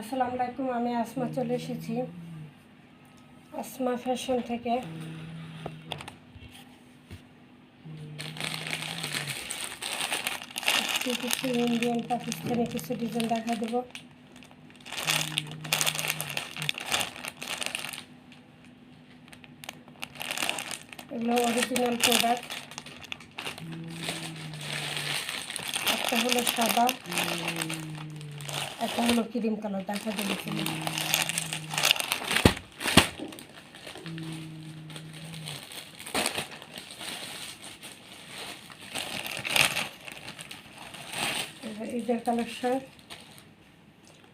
আসসালামু আলাইকুম, আমি আসমা চলে এসেছি আসমা ফ্যাশন থেকে। কিছু ইন্ডিয়ান পাকিস্তানি কিছু ডিজাইন দেখা দেবো। এগুলো অরিজিনাল প্রোডাক্ট একটা হলো সাদা। একটা হলো ক্রিম কালার দেখা তুমি ঈদের কালেকশন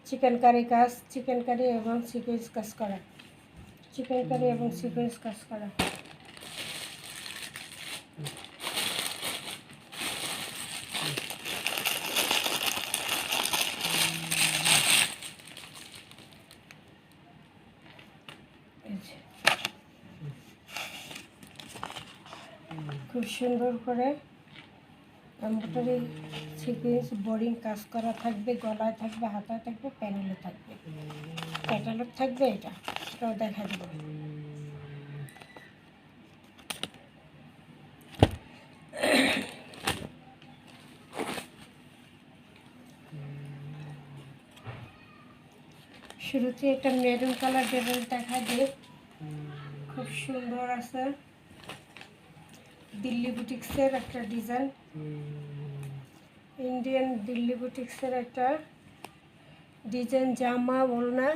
চিকেন কারি কাজ, চিকেন কারি এবং সিকুয়েন্স কাজ করা। চিকেন কারি এবং সিকুয়েন্স কাজ করা এই যে। খুব সুন্দর করে এমব্রয়ডারি সিকুয়েন্স বোরিং কাজ করা থাকবে, গলায় থাকবে, হাতায় থাকবে, প্যানেলে থাকবে। ক্যাটালগ থাকবে এটা এটাও দেখা দেবো শুরুতে একটা মেরুন কালার ড্রেস দেখা দিয়ে খুব সুন্দর আছে। দিল্লি বুটিক্সের একটা ডিজাইন। ইন্ডিয়ান দিল্লি বুটিক্সের একটা ডিজাইন, জামা, ওড়না,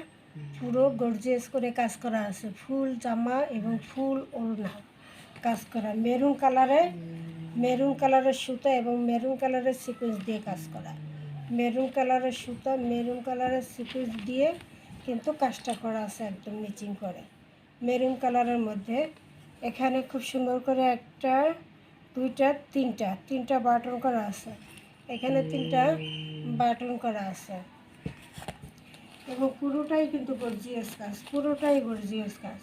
পুরো গর্জিয়াস করে কাজ করা আছে। ফুল জামা এবং ফুল ওড়না কাজ করা। মেরুন কালারে, মেরুন কালারের সুতা এবং মেরুন কালারের সিকুয়েন্স দিয়ে কাজ করা। মেরুন কালারের সুতা, মেরুন কালারের সিকুয়েন্স দিয়ে কিন্তু কাজটা করা আছে একদম মিচিং করে। মেরুন কালারের মধ্যে এখানে খুব সুন্দর করে একটা, দুইটা, তিনটা তিনটা বাটন করা আছে। এখানে তিনটা বাটন করা আছে। এবং পুরোটাই কিন্তু গর্জিয়াস কাজ, পুরোটাই গর্জিয়াস কাজ।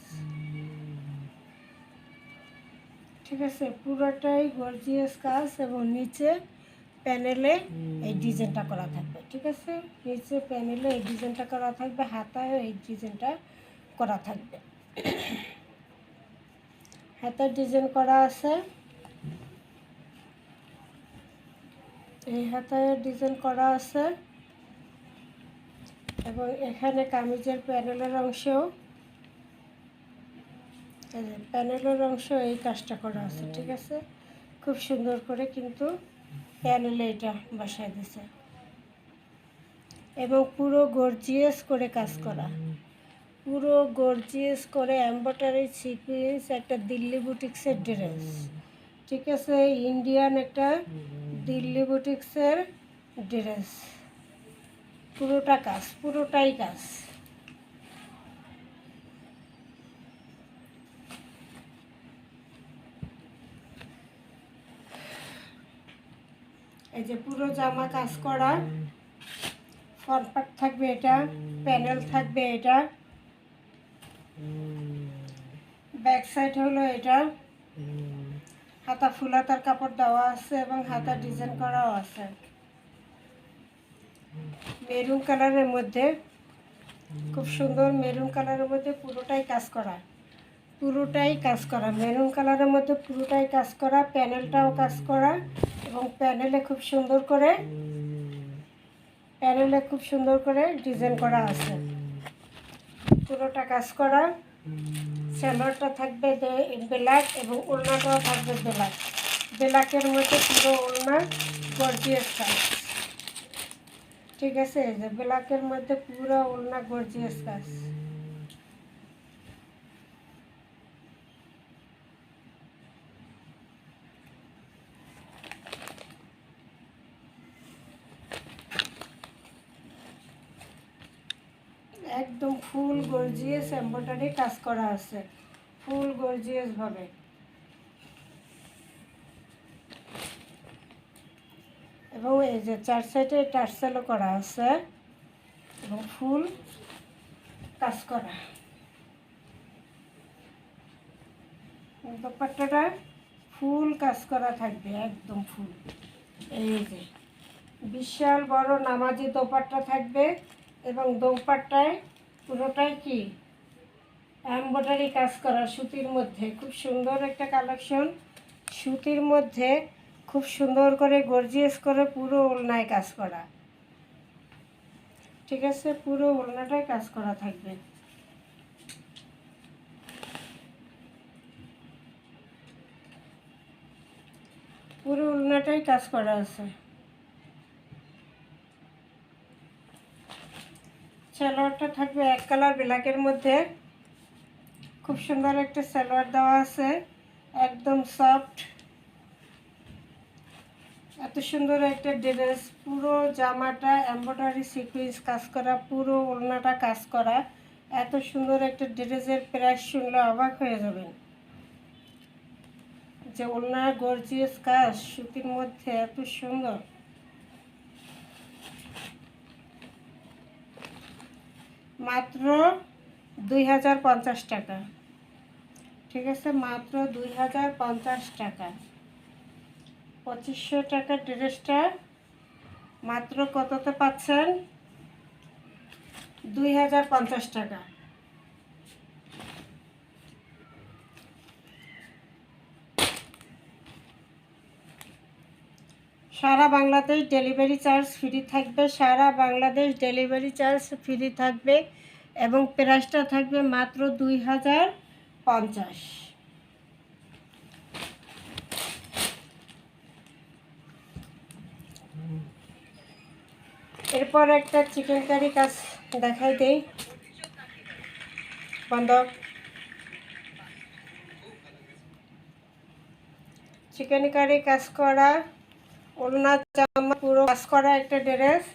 ঠিক আছে, পুরোটাই গর্জিয়াস কাজ এবং নিচে প্যানেলে এই ডিজাইনটা করা থাকবে। ঠিক আছে, নিচে প্যানেলে এই ডিজাইনটা করা থাকবে, হাতায় এই ডিজাইনটা করা থাকবে। হাতের ডিজাইন করা আছে। এই হাতায় ডিজাইন করা আছে। এবং এখানে কামিজের প্যানেলের অংশেও। প্যানেলের অংশ এই কাজটা করা আছে, ঠিক আছে? খুব সুন্দর করে কিন্তু প্যানেলে এটা বসায় দিছে। এবং পুরো গর্জিয়াস করে কাজ করা। পুরো গর্জিয়াস করে এম্বয়ডারি সিকুয়েন্স একটা দিল্লি বুটিক্সের ড্রেস ঠিক আছে ইন্ডিয়ান একটা দিল্লি বুটিক্সের ড্রেস পুরোটা কাজ, পুরোটাই কাজ। এই যে পুরো জামা কাজ করা। ফ্রন্ট পার্ট থাকবে এটা প্যানেল থাকবে এটা। ব্যাক সাইড হলো এটা। হাতা ফুল হাতার কাপড় দেওয়া আছে এবং হাতা ডিজাইন করাও আছে। মেরুন কালারের মধ্যে খুব সুন্দর মেরুন কালারের মধ্যে পুরোটাই কাজ করা। পুরোটাই কাজ করা। মেরুন কালারের মধ্যে পুরোটাই কাজ করা প্যানেলটাও কাজ করা এবং প্যানেলে খুব সুন্দর করে প্যানেলে খুব সুন্দর করে ডিজাইন করা আছে। পুরোটা কাজ করা। স্যালোয়ারটা থাকবে ব্ল্যাক এবং ওড়নাটাও থাকবে ব্ল্যাক ব্ল্যাকের মধ্যে পুরো ওড়না গর্জিয়াস কাজ। ঠিক আছে? ব্ল্যাকের মধ্যে পুরো ওড়না গর্জিয়াস কাজ। একদম ফুল গর্জিয়াস এমব্রয়ডারি কাজ করা আছে। ফুল গর্জিয়াস ভাবে। এবং এই যে চার সাইডে টার্সেলও করা আছে। এবং ফুল কাজ করা। দোপাট্টাটা ফুল কাজ করা থাকবে, একদম ফুল এই যে বিশাল বড় নামাজি দোপাট্টা থাকবে। এবং দোপাট্টায় পুরোটাই কি? এমব্রয়ডারি কাজ করা সুতির মধ্যে। খুব সুন্দর একটা কালেকশন। সুতির মধ্যে খুব সুন্দর করে গর্জিয়াস করে পুরো ওলনায় কাজ করা। ঠিক আছে, পুরো ওলনাটাই কাজ করা থাকবে। পুরো ওলনাটাই কাজ করা আছে। সালোয়ারটা থাকবে এক কালার ব্ল্যাকের মধ্যে। খুব সুন্দর একটা সালোয়ার দেওয়া আছে, একদম সফট এত সুন্দর একটা ড্রেস পুরো জামাটা এমব্রয়ডারি সিকুয়েন্স কাজ করা, পুরো ওড়নাটা কাজ করা। এত সুন্দর একটা ড্রেসের প্রাইস শুনলে অবাক হয়ে যাবেন। যে ওড়না গর্জিয়াস কাজ, সুতির মধ্যে এত সুন্দর। মাত্র দুই হাজার পঞ্চাশ টাকা। ঠিক আছে? মাত্র দুই হাজার পঞ্চাশ টাকা। পঁচিশশো টাকা ড্রেসটা মাত্র কততে পাচ্ছেন? দুই হাজার পঞ্চাশ টাকা। সারা বাংলাদেশ ডেলিভারি চার্জ ফ্রি থাকবে, সারা বাংলাদেশ ডেলিভারি চার্জ ফ্রি থাকবে এবং প্রাইসটা থাকবে মাত্র দুই হাজার পঞ্চাশ। এরপর একটা চিকেন কারি কাজ দেখাই দেই। বন্ধ। চিকেন কারি কাজ করা ওলনা জামা পুরো কাজ করা একটা dress.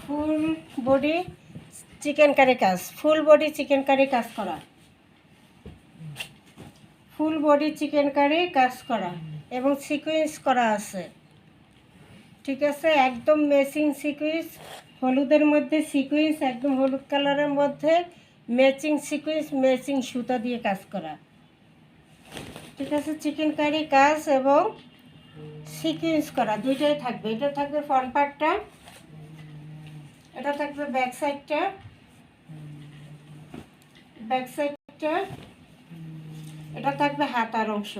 Full body chicken curry কাজ, ফুল বডি চিকেন কারি কাজ করা। ফুল বডি চিকেন কারি কাজ করা এবং সিকুয়েন্স করা আছে। ঠিক আছে? একদম মেচিং সিকুয়েন্স হলুদের মধ্যে সিকুয়েন্স একদম হলুদ কালারের মধ্যে ম্যাচিং সিকুয়েন্স ম্যাচিং সুতা দিয়ে কাজ করা। ঠিক আছে চিকেন কারি কাজ এবং সিকুয়েন্স করা, দুইটাই থাকবে। এটা থাকবে ফ্রন্ট পার্টটা এটা থাকবে ব্যাক সাইডটা ব্যাক সাইডটা এটা থাকবে হাতার অংশ।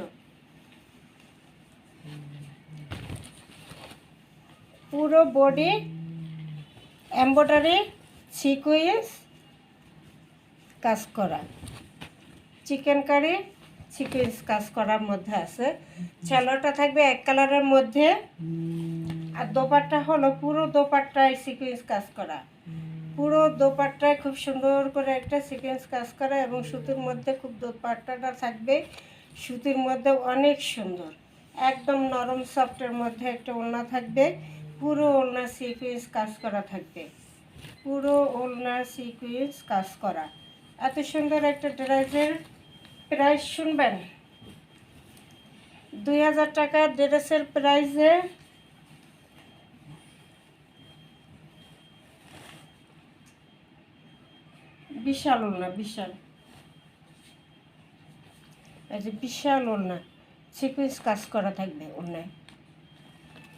পুরো বডি এম্ব্রয়ডারি সিকুয়েন্স কাজ করা চিকেন কারি সিকুয়েন্স কাজ করার মধ্যে আছে। ছেলোটা থাকবে এক কালারের মধ্যে। আর দোপাট্টা হলো পুরো দোপাট্টায় সিকুয়েন্স কাজ করা পুরো দোপাট্টায় খুব সুন্দর করে একটা সিকুয়েন্স কাজ করা এবং সুতির মধ্যে খুব দোপাট্টাটা থাকবে। সুতির মধ্যে অনেক সুন্দর। একদম নরম, সফটের মধ্যে একটা ওড়না থাকবে। পুরো ওড়না সিকুয়েন্স কাজ করা থাকবে। পুরো ওড়না সিকুয়েন্স কাজ করা। এত সুন্দর একটা ড্রেসের প্রাইস শুনবেন? দুই হাজার টাকা ড্রেসের প্রাইসে বিশাল ওলনা বিশাল। এই যে বিশাল ওলনা সিকুয়েন্স কাজ করা থাকবে ওলনায়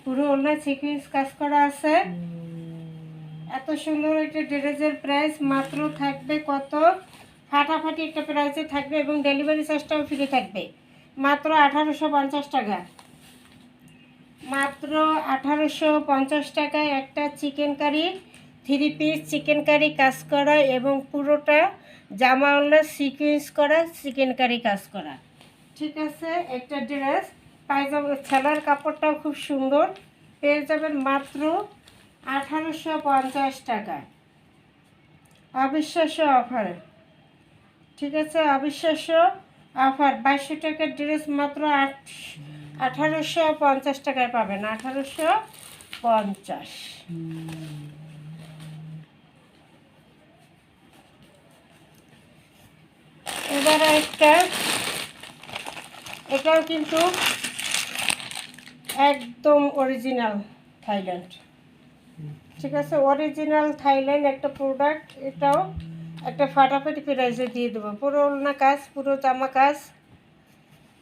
পুরো ওলনায় সিকুয়েন্স কাজ করা আছে। এত সুন্দর একটা ড্রেসের প্রাইস মাত্র থাকবে কত? ফাটাফাটি একটা প্রাইসে থাকবে এবং ডেলিভারি চার্জটাও ফ্রি থাকবে। মাত্র আঠারোশো পঞ্চাশ টাকা। মাত্র আঠারোশো পঞ্চাশ টাকায় একটা chicken curry three piece chicken curry কাজ করা এবং পুরোটা জামা জামাওয়ালা সিকুয়েন্স করা চিকেন কারি কাজ করা। ঠিক আছে, একটা ড্রেস পায়জামা ছেলার কাপড়টাও খুব সুন্দর। পেয়ে যাবেন মাত্র আঠারোশো পঞ্চাশ টাকায় অবিশ্বাস্য অফার। ঠিক আছে, অবিশ্বাস্য অফার। বাইশশো টাকার ড্রেস মাত্র আট আঠারোশো পঞ্চাশ টাকায় পাবেন। আঠারোশো পঞ্চাশ। এবারে একটা এটাও কিন্তু একদম অরিজিনাল থাইল্যান্ড ঠিক আছে? অরিজিনাল থাইল্যান্ড একটা প্রোডাক্ট এটাও একটা ফাটাফাটি প্রাইসে দিয়ে দেবো। পুরো ওলনা কাজ, পুরো জামা কাজ।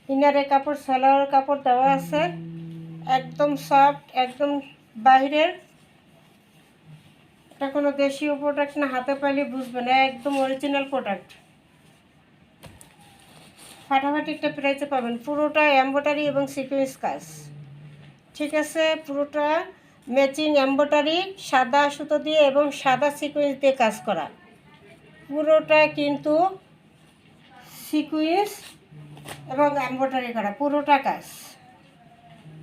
ইনারে কাপড় সালোয়ার কাপড় দেওয়া আছে। একদম সফট একদম বাইরের এটা কোনো দেশীয় প্রোডাক্ট না, হাতে পাইলে না, একদম অরিজিনাল প্রোডাক্ট ফাটাফাটি একটা প্রাইসে পাবেন। পুরোটা এম্ব্রয়ডারি এবং সিকোয়েন্স কাজ। ঠিক আছে, পুরোটা ম্যাচিং এম্ব্রয়ডারি সাদা সুতো দিয়ে এবং সাদা সিকোয়েন্স দিয়ে কাজ করা। পুরোটা কিন্তু সিকুয়েন্স এবং এম্ব্রয়ডারি করা, পুরোটা কাজ।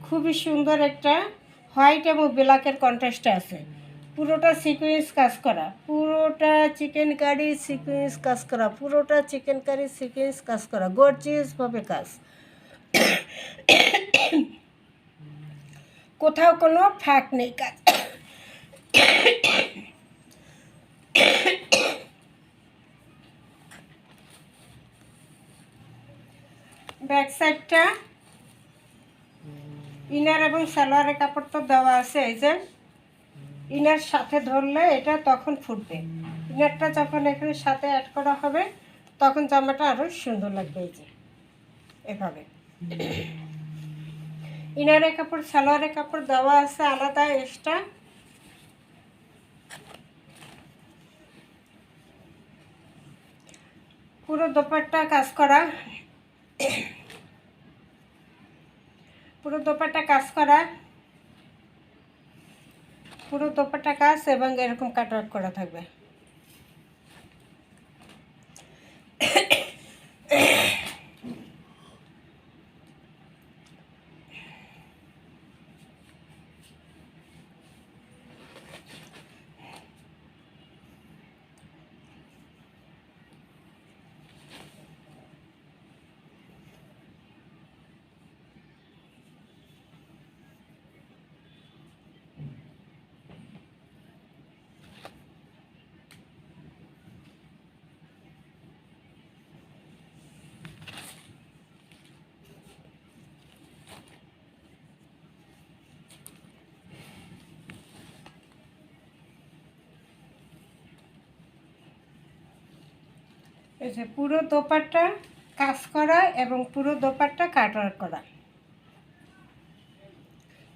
খুবই সুন্দর একটা হোয়াইট এবং ব্ল্যাকের কন্ট্রাস্ট আছে। পুরোটা সিকুয়েন্স কাজ করা, পুরোটা চিকেন কারি সিকুয়েন্স কাজ করা, পুরোটা চিকেন কারি সিকুয়েন্স কাজ করা গর্জিয়াসভাবে কাজ। কোথাও কোনো ফাঁক নেই কাজ। ব্যাক সাইডটা ইনার এবং সালোয়ারের কাপড় তো দেওয়া আছে, এই যে ইনার সাথে ধরলে এটা তখন ফুটবে। ইনারটা যখন এখানে সাথে অ্যাড করা হবে, তখন জামাটা আরও সুন্দর লাগবে এই যে, এভাবে। ইনারের কাপড়, সালোয়ারের কাপড় দেওয়া আছে, আলাদা এক্সট্রা পুরো দোপাট্টা কাজ করা। পুরো দোপাট্টা কাজ করা। পুরো দোপাট্টা কাজ এবং এরকম কাটওয়ার্ক করা থাকবে। এই যে পুরো দোপাট্টা কাজ করা এবং পুরো দোপাট্টা কাটওয়ার্ক করা।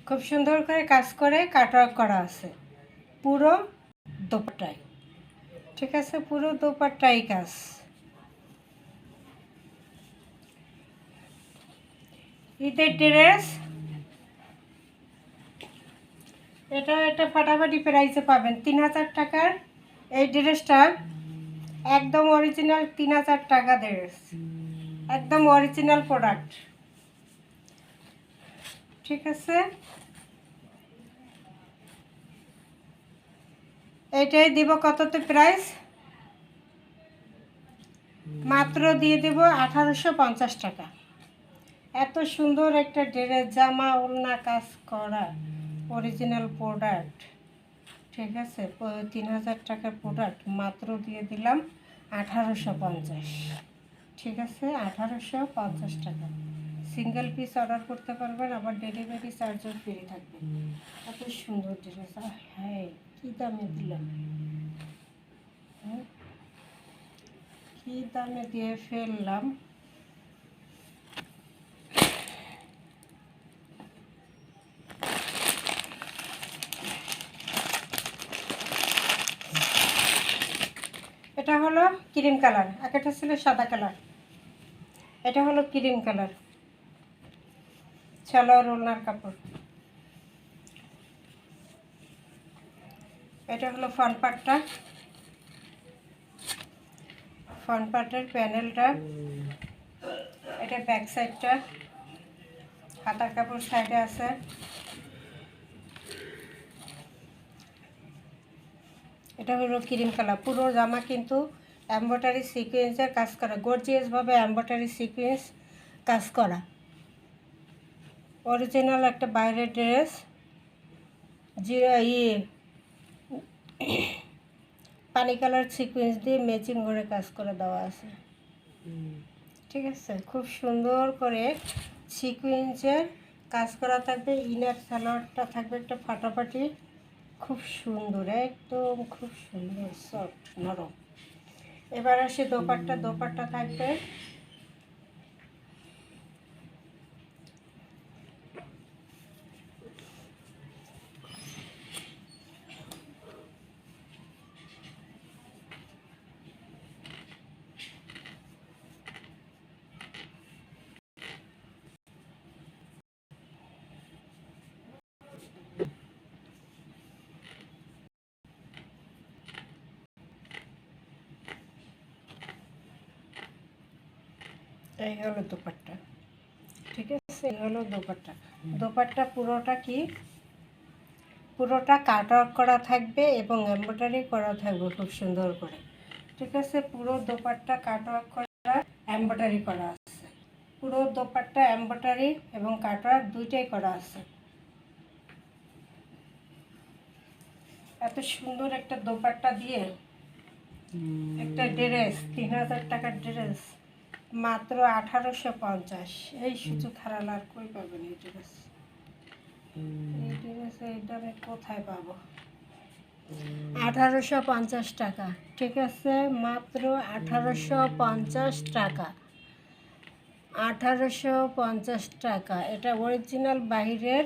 খুব সুন্দর করে কাজ করে কাটওয়ার্ক করা আছে পুরো দোপাট্টায়। ঠিক আছে, পুরো দোপাট্টাই কাজ। ঈদের ড্রেস। এটা একটা ফাটাফাটি প্রাইসে পাবেন। তিন হাজার টাকার এই ড্রেসটা একদম অরিজিনাল তিন হাজার টাকা ড্রেস একদম অরিজিনাল প্রোডাক্ট ঠিক আছে? এটাই দিব কততে প্রাইস মাত্র দিয়ে দেব আঠারোশো পঞ্চাশ টাকা। এত সুন্দর একটা ড্রেস জামা, ওড়না কাজ করা অরিজিনাল প্রোডাক্ট ঠিক আছে তিন হাজার টাকার প্রোডাক্ট মাত্র দিয়ে দিলাম আঠারোশো পঞ্চাশ। ঠিক আছে, আঠারোশো পঞ্চাশ টাকা। সিঙ্গেল পিস অর্ডার করতে পারবেন, আবার ডেলিভারি চার্জও ফ্রি থাকবে। এত সুন্দর ড্রেস হ্যাঁ কী দামে দিলাম? হ্যাঁ? কী দামে দিয়ে ফেললাম এটা হলো ক্রিম কালার। একটা ছিল সাদা কালার। এটা হলো ক্রিম কালার। সালোয়ার ওলনার কাপড়। এটা হলো ফ্রন্ট পার্টটা ফ্রন্ট পার্টের প্যানেলটা এটা ব্যাক সাইডটা হাতার কাপড় সাইডে আছে। এটা হলো ক্রিম কালার। পুরো জামা কিন্তু এম্ব্রয়ডারি সিকোয়েন্সের কাজ করা গর্জিয়াসভাবে এম্ব্রয়ডারি সিকোয়েন্স কাজ করা। অরিজিনাল একটা বাইরের ড্রেস জিরা ইয়ে পানি কালার সিকোয়েন্স দিয়ে ম্যাচিং করে কাজ করে দেওয়া আছে। ঠিক আছে? খুব সুন্দর করে সিকোয়েন্সের কাজ করা থাকবে ইনার সালোয়ারটা থাকবে একটা ফাটাফাটি। খুব সুন্দর, একদম খুব সুন্দর সফট নরম। এবার আসে দোপাট্টা দোপাট্টা থাকবে। এই হলো দোপাট্টা। ঠিক আছে এই হলো দোপাট্টা। দোপাট্টা পুরোটা কি? পুরোটা কাট করা থাকবে এবং এমব্রয়ডারি করা থাকবে খুব সুন্দর করে। ঠিক আছে পুরো দোপাট্টা কাট করা এমব্রয়ডারি করা আছে। পুরো দোপাট্টা এমব্রয়ডারি এবং কাট ওয়ার্ক দুইটাই করা আছে। এত সুন্দর একটা দোপাট্টা দিয়ে একটা ড্রেস তিন হাজার টাকার ড্রেস। মাত্র আঠারোশো পঞ্চাশ। এই সুযোগ হারাল আর কই পাবেন এই ড্রেস? এই ড্রেস এই দামে কোথায় পাবো? আঠারোশো পঞ্চাশ টাকা, ঠিক আছে? মাত্র আঠারোশো পঞ্চাশ টাকা। আঠারোশো পঞ্চাশ টাকা। এটা অরিজিনাল বাইরের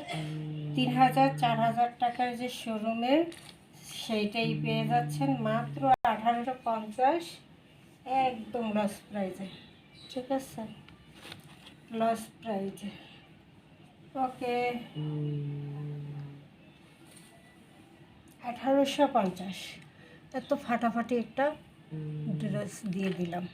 তিন হাজার চার হাজার টাকার যে শোরুমের সেইটাই পেয়ে যাচ্ছেন মাত্র আঠারোশো পঞ্চাশ। একদম লস প্রাইজে ঠিক আছে। লস প্রাইজ ওকে আঠারোশো পঞ্চাশ। এত ফাটাফাটি একটা ড্রেস দিয়ে দিলাম।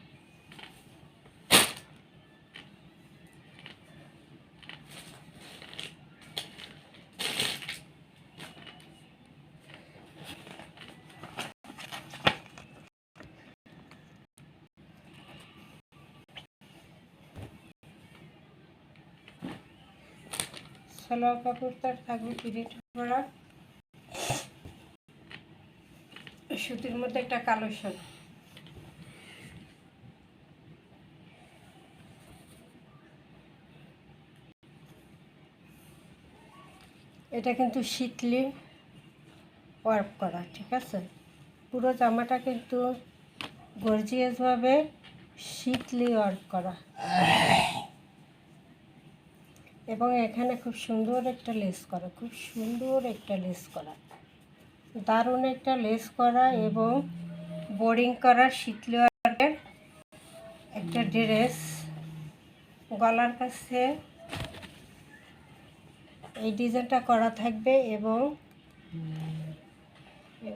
সালোয়ার কাপড়টার থাকবে প্রিন্ট করা সুতির মধ্যে একটা কালো শাল এটা কিন্তু শীতলি ওয়ার্ক করা, ঠিক আছে? পুরো জামাটা কিন্তু গর্জিয়াসভাবে শীতলি ওয়ার্ক করা। এবং এখানে খুব সুন্দর একটা লেস করা, খুব সুন্দর একটা লেস করা। দারুণ একটা লেস করা এবং বোরিং করা শীতলি ওয়ার্কের একটা ড্রেস। গলার কাছে এই ডিজাইনটা করা থাকবে এবং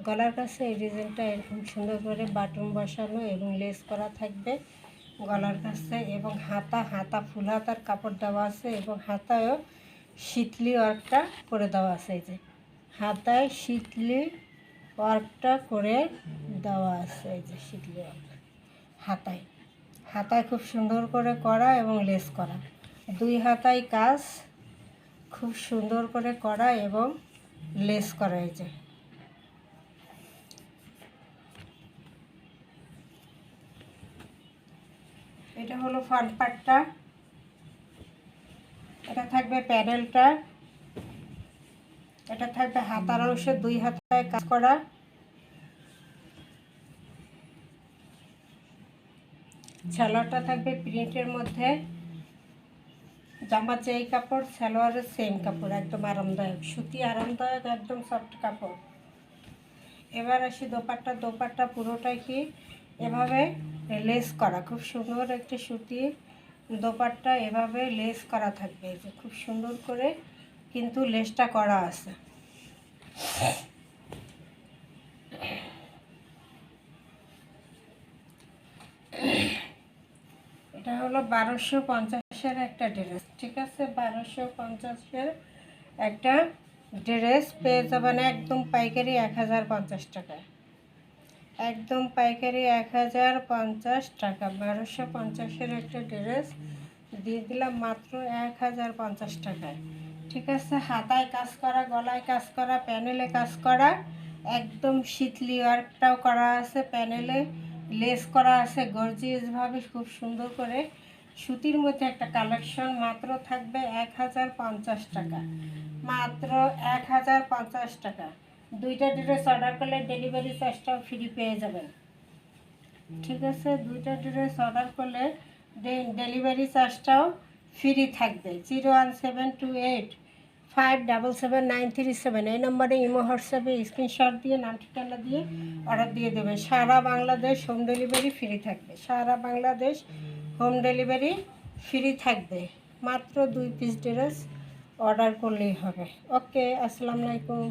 গলার কাছে এই ডিজাইনটা এরকম সুন্দর করে বাটন বসানো এবং লেস করা থাকবে। গলার কাছে এবং হাতা হাতা ফুল হাতার কাপড় দেওয়া আছে এবং হাতায়ও শীতলি ওয়ার্কটা করে দেওয়া আছে এই যে। হাতায় শীতলি ওয়ার্কটা করে দেওয়া আছে এই যে শীতলি ওয়ার্ক। হাতায়। হাতায় খুব সুন্দর করে করা এবং লেস করা। দুই হাতায় কাজ খুব সুন্দর করে করা এবং লেস করা এই যে। এটা হলো ফ্রন্ট পার্টটা এটা থাকবে প্যানেলটা এটা থাকবে হাতার অংশে দুই হাতায় কাজ করা। সালোয়ারটা থাকবে প্রিন্টের মধ্যে। জামা যেই কাপড়, সালোয়ারের সেম কাপড়, একদম আরামদায়ক। সুতি আরামদায়ক, একদম সফট কাপড়। এবার আসি দোপাট্টা। দোপাট্টা পুরোটাই কি? এভাবে লেস করা। খুব সুন্দর একটা সুতি দোপাট্টা এভাবে লেস করা থাকবে। যে খুব সুন্দর করে কিন্তু লেসটা করা আছে। এটা হলো বারোশো পঞ্চাশের একটা ড্রেস, ঠিক আছে? বারোশো পঞ্চাশের একটা ড্রেস পেয়ে যাবেন একদম পাইকারি এক হাজার পঞ্চাশ টাকায়। একদম পাইকারি এক হাজার পঞ্চাশ টাকা। বারোশো পঞ্চাশের একটা ড্রেস দিয়ে দিলাম মাত্র এক হাজার পঞ্চাশ টাকায়। ঠিক আছে, হাতায় কাজ করা, গলায় কাজ করা, প্যানেলে কাজ করা, একদম শীতলি ওয়ার্কটাও করা আছে প্যানেলে, লেস করা আছে গর্জিয়াসভাবে খুব সুন্দর করে। সুতির মধ্যে একটা কালেকশন মাত্র থাকবে এক হাজার পঞ্চাশ টাকা। মাত্র এক হাজার পঞ্চাশ টাকা। দুইটা ড্রেস অর্ডার করলে ডেলিভারি চার্জটাও ফ্রি পেয়ে যাবেন। ঠিক আছে? দুইটা ড্রেস অর্ডার করলে ডেলিভারি চার্জটাও ফ্রি থাকবে। Zero one seven two eight five double seven nine three seven এই নম্বরে ইমো, হোয়াটসঅ্যাপে স্ক্রিনশট দিয়ে নাম ঠিকানা দিয়ে অর্ডার দিয়ে দেবে। সারা বাংলাদেশ হোম ডেলিভারি ফ্রি থাকবে। সারা বাংলাদেশ হোম ডেলিভারি ফ্রি থাকবে। মাত্র দুই পিস ড্রেস অর্ডার করলেই হবে। ওকে আসসালামু আলাইকুম।